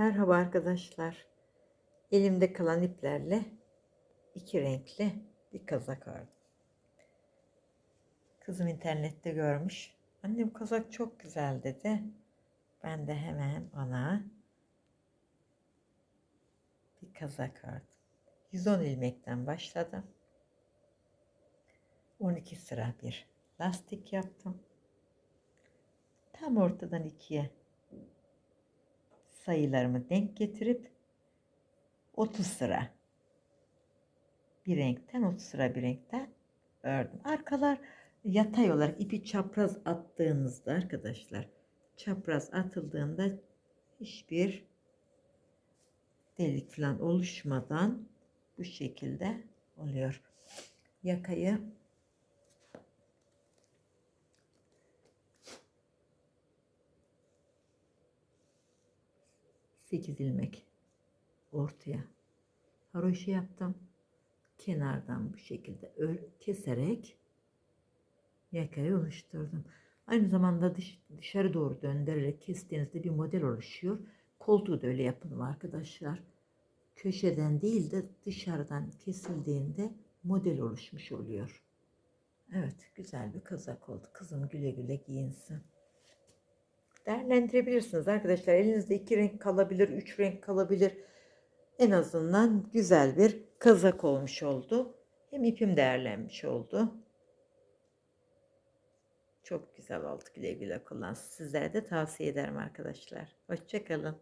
Merhaba arkadaşlar. Elimde kalan iplerle iki renkli bir kazak ördüm. Kızım internette görmüş. Anne bu kazak çok güzel dedi. Ben de hemen ona bir kazak ördüm. 110 ilmekten başladım. 12 sıra bir lastik yaptım. Tam ortadan ikiye sayılarımı denk getirip 30 sıra bir renkten 30 sıra bir renkten ördüm. Arkalar yatay olarak ipi çapraz attığınızda arkadaşlar çapraz atıldığında hiçbir delik falan oluşmadan bu şekilde oluyor. Yakayı sekiz ilmek ortaya haroşa yaptım. Kenardan bu şekilde keserek yakayı oluşturdum. Aynı zamanda dış, dışarı doğru döndürerek kestiğinizde bir model oluşuyor. Koltuğu da öyle yapın arkadaşlar. Köşeden değil de dışarıdan kesildiğinde model oluşmuş oluyor. Evet güzel bir kazak oldu. Kızım güle güle giyinsin. Değerlendirebilirsiniz arkadaşlar. Elinizde iki renk kalabilir, üç renk kalabilir. En azından güzel bir kazak olmuş oldu. Hem ipim değerlenmiş oldu. Çok güzel oldu. Güle güle kullan. Sizlere de tavsiye ederim arkadaşlar. Hoşçakalın.